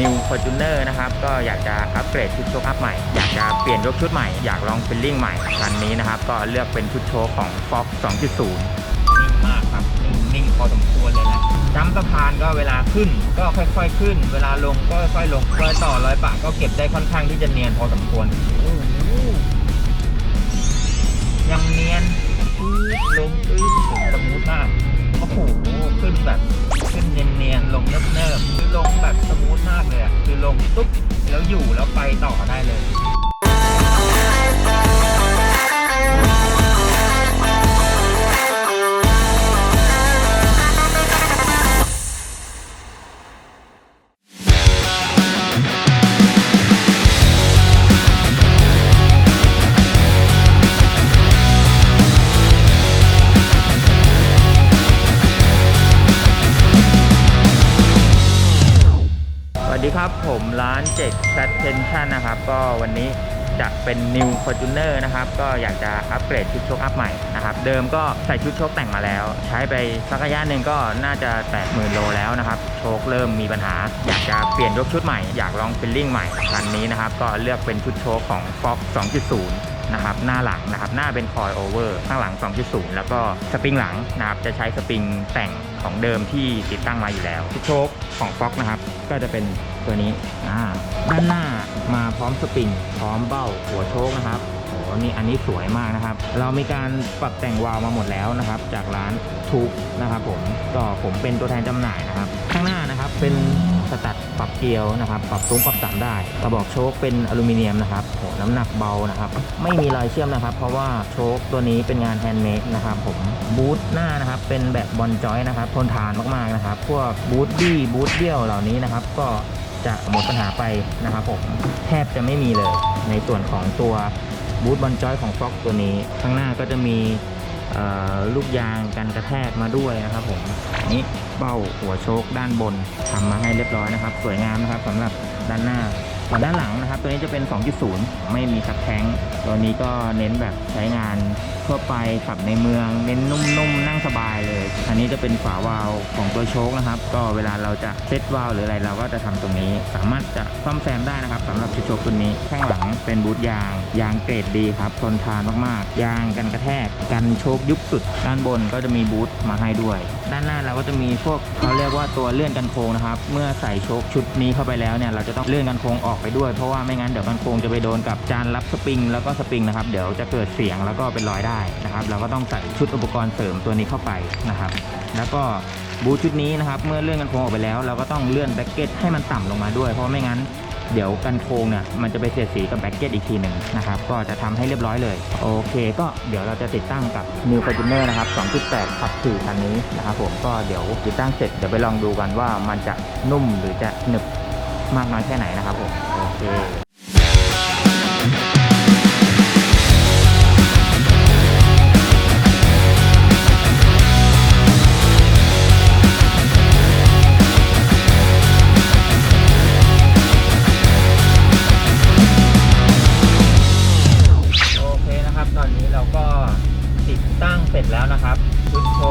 New Fortuner นะครับ ก็อยากจะอัปเกรดชุดโชคอัพใหม่ อยากจะเปลี่ยนยกชุดใหม่ อยากลองฟิลลิ่งใหม่คันนี้นะครับ ก็เลือกเป็นชุดโชคของ Fox 2.0 นิ่งมากครับ นิ่งพอสมควรเลยแหละจ้ำสะพานก็เวลาขึ้นก็ค่อยๆขึ้น เวลาลงก็ค่อยๆลงรอยต่อรอยปะก็เก็บได้ค่อนข้างที่จะเนียนพอสมควรยังเนียนลงปื๊ดสมูทมากโอ้โหขึ้นแบบ ขึ้นเนียนๆลงเนิบๆคือลงแบบากเลยอะคือลงตุ๊บแล้วอยู่แล้วไปต่อได้เลย สวัสดีครับผมร้านเจ็กซัตเทนชั่นนะครับ ก็วันนี้จะเป็น New Fortuner นะครับ ก็อยากจะอัปเกรดชุดโชคอัพใหม่นะครับ เดิมก็ใส่ชุดโชคแต่งมาแล้ว ใช้ไปสักระยะหนึ่งก็น่าจะแตะหมื่นโลแล้วนะครับ โชคเริ่มมีปัญหา อยากจะเปลี่ยนยกชุดใหม่ อยากลองฟิลลิ่งใหม่คันนี้นะครับ ก็เลือกเป็นชุดโชคของ Fox 2.0นะครับหน้าหลังนะครับหน้าเป็นคอยโอเวอร์ข้างหลัง 2.0 แล้วก็สปริงหลังนะครับจะใช้สปริงแต่ง ของเดิมที่ติดตั้งมาอยู่แล้วโชคของฟ็อกนะครับ ก็จะเป็นตัวนี้อ่าด้านหน้ามาพร้อมสปริงพร้อมเบ้าหัวโชคนะครับโอ้นี่อันนี้สวยมากนะครับ เรามีการปรับแต่งวาล์วมาหมดแล้วนะครับ จากร้านทุกนะครับผมก็ผมเป็นตัวแทนจำหน่ายนะครับ ข้างหน้านะครับเป็น สตัดปรับเกลียวนะครับปรับสูงปรับต่ำได้กระบอกโชคเป็นอลูมิเนียมนะครับโหน้ำหนักเบานะครับไม่มีรอยเชื่อมนะครับ เพราะว่าโชคตัวนี้เป็นงานแฮนด์เมดนะครับผมบูทหน้านะครับเป็นแบบบอลจอยนะครับทนทานมากๆนะครับพวกบูทบี้บูทเบี้ยวเหล่านี้นะครับ ก็จะหมดปัญหาไปนะครับผมแทบจะไม่มีเลยในส่วนของตัวบูทบอลจอยของฟ็อกตัวนี้ ข้างหน้าก็จะมีลูกยางกันกระแทกมาด้วยนะครับผมนี่ เบ้าหัวโชคด้านบนทำมาให้เรียบร้อยนะครับ สวยงามนะครับสำหรับด้านหน้า ส่วนด้านหลังนะครับ ตัวนี้จะเป็น 2.0 ไม่มีคัดแท้ง ตัวนี้ก็เน้นแบบใช้งานทั่วไปขับในเมือง เน้นนุ่มๆ นั่งสบายเลย อันนี้จะเป็นฝาวาล์วของตัวโชคนะครับ ก็เวลาเราจะเซตวาล์วหรืออะไรเราก็จะทำตรงนี้ สามารถจะซ่อมแซมได้นะครับสำหรับชุดโชคตัวนี้ ข้างหลังเป็นบูทยาง ยางเกรดดีครับทนทานมากๆ ยางกันกระแทก กันโชคยุบสุด ด้านบนก็จะมีบูทมาให้ด้วย ด้านหน้าเราก็จะมีพวกเขาเรียกว่าตัวเลื่อนกันโค้งนะครับ เมื่อใส่โชคชุดนี้เข้าไปแล้วเนี่ยเราจะต้องเลื่อนกันโค้งออกไปด้วย เพราะว่าไม่งั้นเดี๋ยวกันโค้งจะไปโดนกับจานรับสปริงแล้วก็สปริงนะครับเดี๋ยวจะเกิดเสียงแล้วก็เป็นรอยได้นะครับ เราก็ต้องใส่ชุดอุปกรณ์เสริมตัวนี้เข้าไปนะครับ แล้วก็บูชุดนี้นะครับเมื่อเลื่อนกันโค้งออกไปแล้ว เราก็ต้องเลื่อนแบ็กเก็ตให้มันต่ำลงมาด้วย เพราะไม่งั้นเดี๋ยวกันโค้งเนี่ยมันจะไปเสียดสีกับแบ็กเก็ตอีกทีหนึ่งนะครับก็จะทำให้เรียบร้อยเลย โอเค ก็เดี๋ยวเราจะติดตั้งกับ New Fortuner นะครับ 2.8ขับ4คันนี้นะครับผมก็เดี๋ยวติดตั้งเสร็จเดี๋ยวไปลองดูกันว่ามันจะนุ่มหรือจะหนึบ มากน้อยแค่ไหนนะครับผมโอเค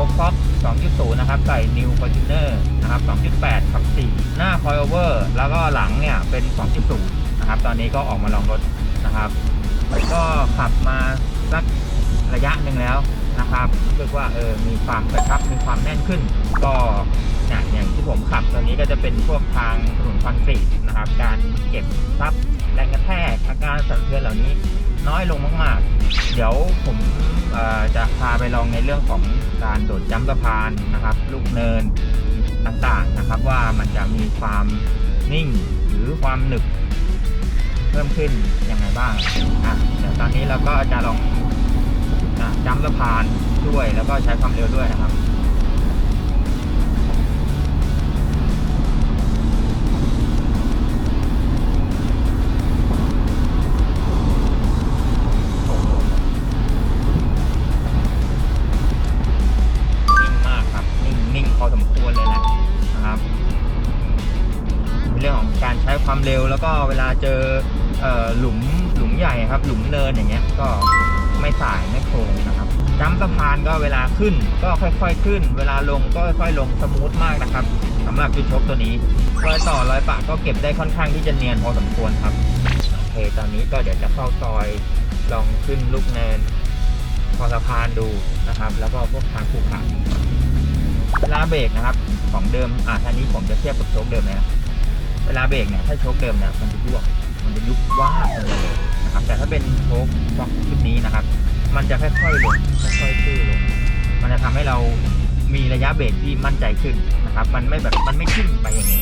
6.20 นะครับใส่ New Fortuner นะครับ 2.8ขับ 4 หน้า coilover แล้วก็หลังเนี่ยเป็น 2.0 นะครับ ตอนนี้ก็ออกมาลองรถนะครับ ก็ขับมาสักระยะหนึ่งแล้วนะครับรู้สึกว่าเออมีความกระชับมีความแน่นขึ้น ก็เนี่ยอย่างที่ผมขับตอนนี้ก็จะเป็นพวกทางถนนคอนกรีตนะครับ การเก็บซับแรงกระแทกอาการสั่นเทือนเหล่านี้ น้อยลงมากๆ เดี๋ยวผมจะพาไปลองในเรื่องของการโดดจ้ำสะพานนะครับ ลูกเนินต่างๆนะครับ ว่ามันจะมีความนิ่งหรือความหนึบเพิ่มขึ้นยังไงบ้างอะเดี๋ยวตอนนี้เราก็จะลองจ้ำสะพานด้วยแล้วก็ใช้ความเร็วด้วยนะครับ ความเร็วแล้วก็เวลาเจอหลุมหลุมใหญ่ครับ หลุมเนินอย่างเงี้ยก็ไม่สายไม่โค้งนะครับจ้ำสะพานก็เวลาขึ้นก็ค่อยๆขึ้น เวลาลงก็ค่อยๆลงสมูทมากนะครับสสำหรับจุดชกตัวนี้รอยต่อรอยปะก็เก็บได้ค่อนข้างที่จะเนียนพอสมควรครับโอเคตอนนี้ก็เดี๋ยวจะเข้าซอยลองขึ้นลูกเนินพอสะพานดูนะครับ แล้วก็พวกทางภูเขาลาเบรกนะครับ ของเดิมอะท่านี้ผมจะเทียบกับโชคเดิมเลยนะ เวลาเบรกเนี่ยถ้าโชคเดิมเนี่ยมันจะยวกมันจะยุบว่าบเลยนะครับ แต่ถ้าเป็นโชคช็อกชุดนี้นะครับ มันจะค่อยๆลงค่อยๆตื้อลงมันจะทำให้เรามีระยะเบรกที่มั่นใจขึ้นนะครับ มันไม่แบบมันไม่ขึ้นไปอย่างนี้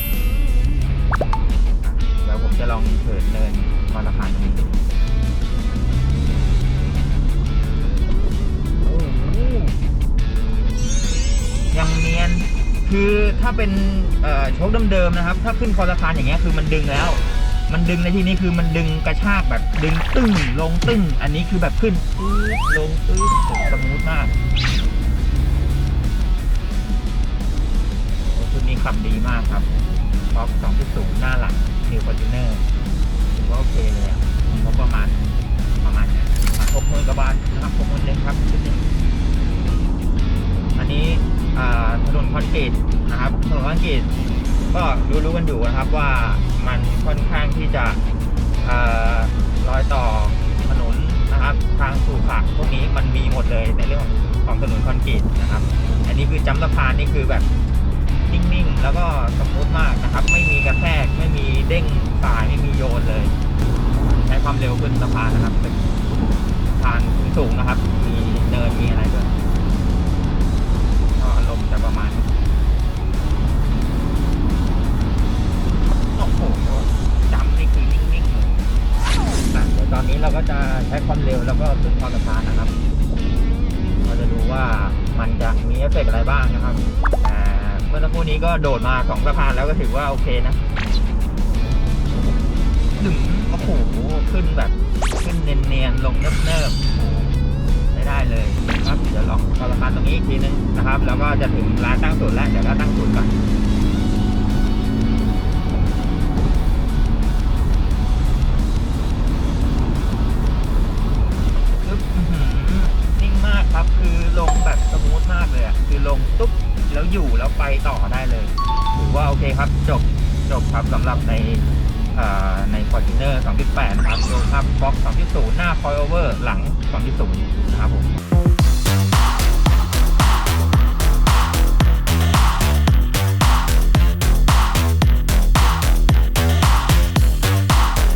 เดี๋ยวผมจะลองเถิดเนินคอสะพานตรงนี้ดู คือถ้าเป็นโชคเดิมๆนะครับ ถ้าขึ้นคอสะพานอย่างเงี้ยคือมันดึงแล้ว มันดึงในที่นี้คือมันดึงกระชากแบบดึงตึ้งลงตึ้ง อันนี้คือแบบขึ้นปื๊ดลงปื๊ดโหสมูทมากชุดนี้ขับดีมากครับท็อป2.0หน้าหลังนิวฟอร์จูเนอร์ถือว่าโอเคเลยอะงบประมาณ กรีตนะครับถนนคอนกรีตก็รู้ๆกันอยู่นะครับว่ามันค่อนข้างที่จะเอ่อรอยต่อถนนนะครับ ทางสู่ผักพวกนี้มันมีหมดเลยในเรื่องของถนนคอนกรีตนะครับ อันนี้คือจำสะพานนี่คือแบบนิ่งๆ แล้วก็สมมติมากนะครับ ไม่มีกระแทกไม่มีเด้งสายไม่มีโยนเลย ใช้ความเร็วขึ้นสะพานนะครับเป็นสะพานสูงนะครับ มีเนินมีอะไรด้วยก็อารมณ์จะประมาณนี้ อะเดี๋ยวตอนนี้เราก็จะใช้ความเร็วแล้วก็ขึ้นคอสะพานนะครับ เราจะดูว่ามันจะมีเอฟเฟกต์อะไรบ้างนะครับอ่เมื่อสักครู่นี้ก็โดดมาสองสะพานแล้วก็ถือว่าโอเคนะดึงโอ้โหขึ้นแบบขึ้นเนียนๆลงเนิบๆไม่ได้เลยครับเดี๋ยวลองเข้าสะพานตรงนี้อีกทีนึงนะครับ แล้วก็จะถึงร้านตั้งศูนย์แล้วเดี๋ยวเราตั้งศูนย์ก่อน ต่อได้เลยถือว่าโอเคครับจบจบครับสำหรับในในฟอใน Fortuner 2.8 นะครับโดยครับบ็อก2.0 หน้า coilover หลัง 2.0 นะครับผม